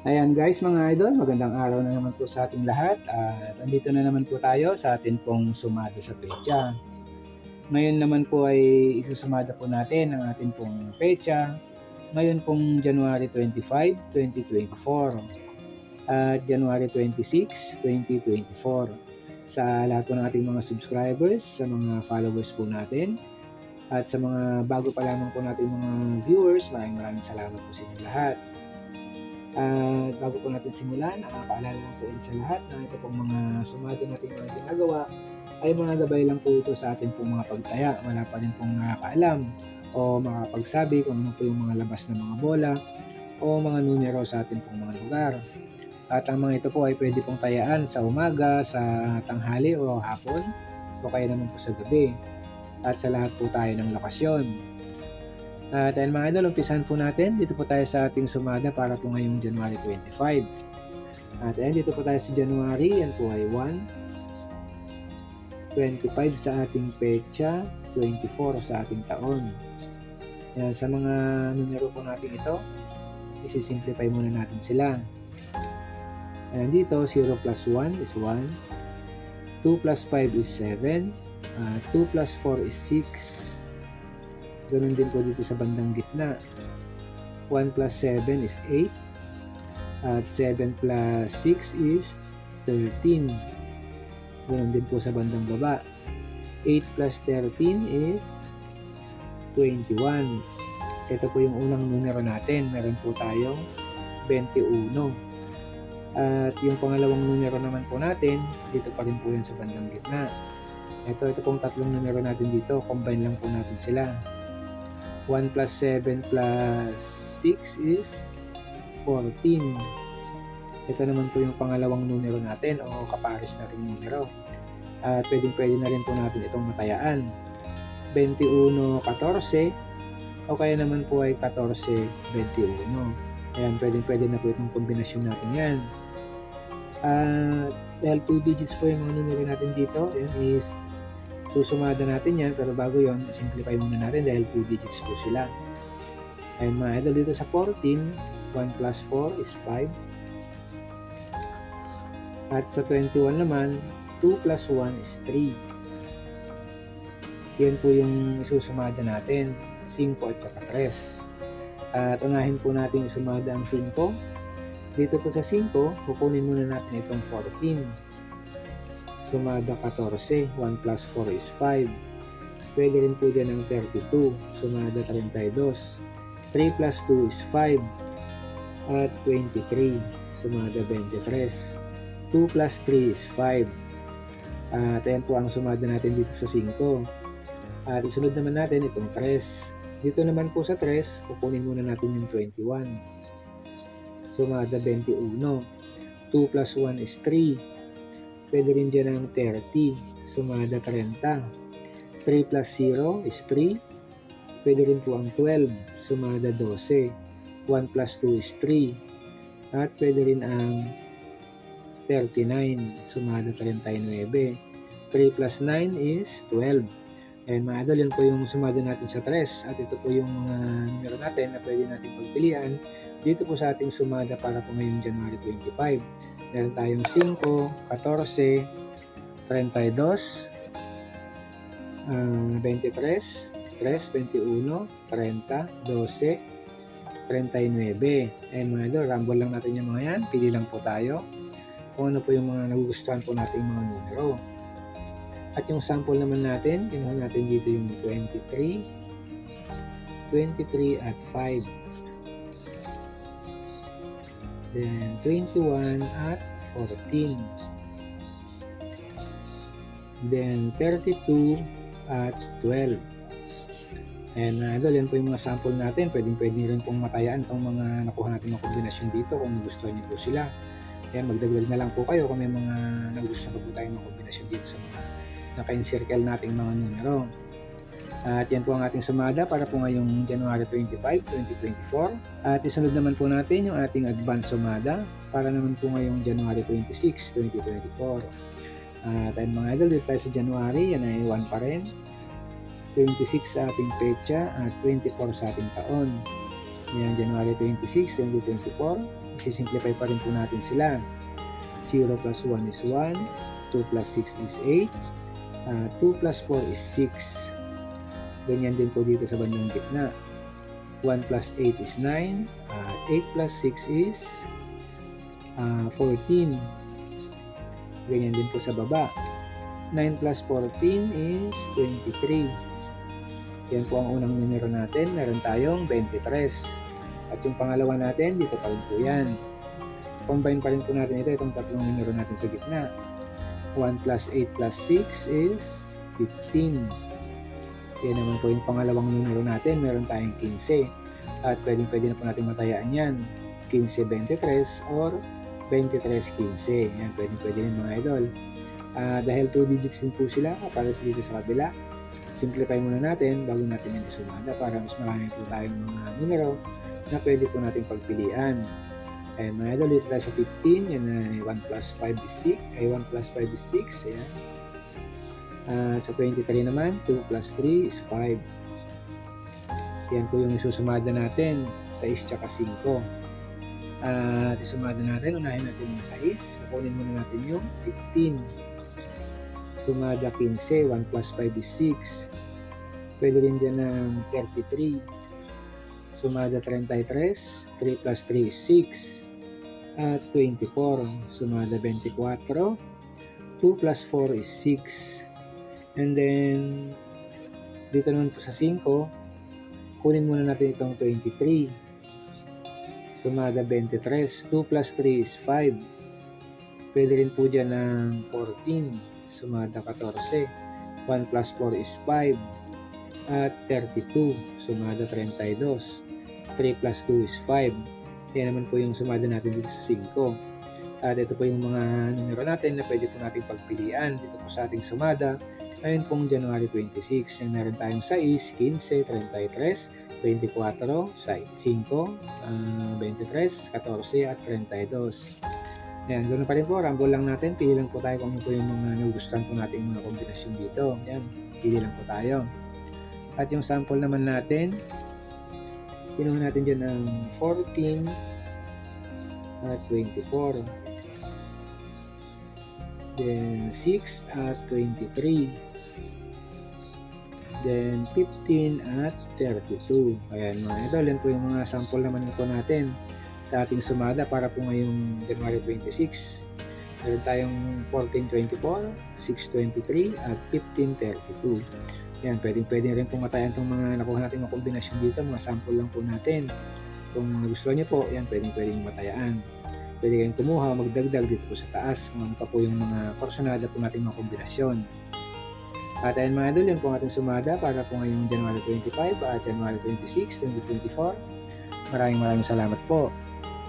Ayan guys mga idol, magandang araw na naman po sa ating lahat. At andito na naman po tayo sa atin pong sumada sa pecha. Ngayon naman po ay isusumada po natin ang ating pong pecha. Ngayon pong January 25, 2024 at January 26, 2024 sa lahat po ng ating mga subscribers, sa mga followers po natin. At sa mga bago pa lamang po natin mga viewers, maraming maraming salamat po sa inyo lahat. At bago po natin simulan, uh, paalala lang po sa lahat na ito pong mga sumada natin mga ginagawa ay mga gabay lang po ito sa ating pong mga pagtaya. Wala pa rin pong nakakaalam o makapagsabi kung ano po yung mga labas na mga bola o mga numero sa ating pong mga lugar. At ang mga ito po ay pwede pong tayaan sa umaga, sa tanghali o hapon o kaya naman po sa gabi. At sa lahat po tayo ng lokasyon. At ayun mga idol, umpisahan po natin. Dito po tayo sa ating sumada para po ngayong January 25. At ayun, dito po tayo sa January. Yan po ay 1. 25 sa ating pecha. 24 sa ating taon. Yan, sa mga numero po natin ito, isi-simplify muna natin sila. Ayan dito, 0 plus 1 is 1. 2 plus 5 is 7. Uh, 2 plus 4 is 6. Ganun din po dito sa bandang gitna. 1 plus 7 is 8. At 7 plus 6 is 13. Ganun din po sa bandang baba. 8 plus 13 is 21. Ito po yung unang numero natin. Meron po tayong 21. At yung pangalawang numero naman po natin, dito pa rin po yan sa bandang gitna. Ito, ito pong tatlong numero natin dito. Combine lang po natin sila. 1 plus 7 plus 6 is 14. Ito naman po yung pangalawang numero natin o kapares natin numero. At pwedeng pwede na rin po natin itong matayaan. 21, 14 o kaya naman po ay 14, 21. Ayan, pwedeng pwede na po itong kombinasyon natin yan. At dahil 2 digits po yung mga numero natin dito, yan is Susumada natin yan, pero bago yon simplify muna natin dahil 2 digits po sila. Ayun mga idol, dito sa 14, 1 plus 4 is 5. At sa 21 naman, 2 plus 1 is 3. Yan po yung isusumada natin, 5 at saka 3. At unahin po natin isumada ang 5. Dito po sa 5, kukunin muna natin itong 14 sumada 14, 1 plus 4 is 5. Pwede rin po dyan ang 32, sumada 32. 3 plus 2 is 5. At 23, sumada 23. 2 plus 3 is 5. At ayan po ang sumada natin dito sa 5. At isunod naman natin itong 3. Dito naman po sa 3, kukunin muna natin yung 21. Sumada 21. 2 plus 1 is 3. Pwede rin dyan ang 30. Sumada 30. 3 plus 0 is 3. Pwede rin po ang 12. Sumada 12. 1 plus 2 is 3. At pwede rin ang 39. Sumada 39. 3 plus 9 is 12. And mga idol, yan po yung sumada natin sa 3. At ito po yung mga numero natin na pwede natin pagpilian dito po sa ating sumada para po ngayong January 25. Meron tayong 5, 14, 32, uh, 23, 3, 21, 30, 12, 39. Ayan mga idol, rumble lang natin yung mga yan. Pili lang po tayo kung ano po yung mga nagugustuhan po nating mga numero. At yung sample naman natin, kinuha natin dito yung 23, 23 at 5. Then 21 at 14. Then 32 at 12. And uh, idol, yan po yung mga sample natin. Pwedeng pwede rin pong matayaan itong mga nakuha natin mga kombinasyon dito kung nagustuhan niyo po sila. Kaya magdagdag na lang po kayo kung may mga nagustuhan po tayo mga kombinasyon dito sa mga naka-encircle nating mga numero. At yan po ang ating sumada para po ngayong January 25, 2024. At isunod naman po natin yung ating advance sumada para naman po ngayong January 26, 2024. At ayun mga idol, dito tayo sa January, yan ay 1 pa rin. 26 sa ating pecha at 24 sa ating taon. Yan, January 26, 2024. Isi-simplify pa rin po natin sila. 0 plus 1 is 1, 2 plus 6 is 8, uh, 2 plus 4 is 6. Ganyan din po dito sa bandang gitna. 1 plus 8 is 9, uh, 8 plus 6 is uh, 14. Ganyan din po sa baba. 9 plus 14 is 23. Yan po ang unang numero natin. Meron tayong 23. At yung pangalawa natin, dito pa rin po yan. Combine pa rin po natin ito, itong tatlong numero natin sa gitna. 1 plus 8 plus 6 is 15. Yan naman po yung pangalawang numero natin. Meron tayong 15. At pwedeng pwede na po natin matayaan yan. 15-23 or 23-15. Yan, pwedeng pwede yung mga idol. Uh, dahil 2 digits din po sila, para sa dito sa kabila, simplify muna natin bago natin yung isumada para mas marami po tayong mga numero na pwede po natin pagpilian. Ay, mga idol, dito tayo sa 15, yan ay 1 plus 5 is 6, ay 1 plus 5 is 6, ayan. Uh, sa 23 naman, 2 plus 3 is 5. Yan po yung isusumada natin, 6 tsaka 5. At uh, isumada natin, unahin natin yung 6, kukunin muna natin yung 15. Sumada 15, 1 plus 5 is 6. Pwede rin dyan ng 33. Sumada 33, 3 plus 3 is 6. At 24, sumada 24. 2 plus 4 is 6. And then, dito naman po sa 5, kunin muna natin itong 23. Sumada 23. 2 plus 3 is 5. Pwede rin po dyan ng 14. Sumada 14. 1 plus 4 is 5. At 32. Sumada 32. 3 plus 2 is 5. Yan naman po yung sumada natin dito sa 5. At ito po yung mga numero natin na pwede po natin pagpilian dito po sa ating sumada. Ngayon pong January 26, yan meron tayong 6, 15, 33, 24, 5, uh, 23, 14, at 32. Yan, ganoon pa rin po, rumble lang natin. Pili lang po tayo kung ano po yung mga nagugustuhan po natin mga kombinasyon dito. Yan, pili lang po tayo. At yung sample naman natin, pinuha natin dyan ng 14 at 24. Then 6 at 23. Then 15 at 32. Ayan mga idol, yan po yung mga sample naman po natin sa ating sumada para po ngayong January 26. Meron tayong 1424, 623 at 1532. Yan, pwedeng pwede rin pong matayan itong mga nakuha natin mga kombinasyon dito, mga sample lang po natin. Kung nagustuhan niyo po, yan, pwedeng pwedeng matayaan. Pwede kayong kumuha, magdagdag dito po sa taas kung ano pa po yung mga porsyonada po natin mga kombinasyon. At ayun mga idol, yan po ang ating sumada para po ngayong January 25 at January 26, 2024. Maraming maraming salamat po.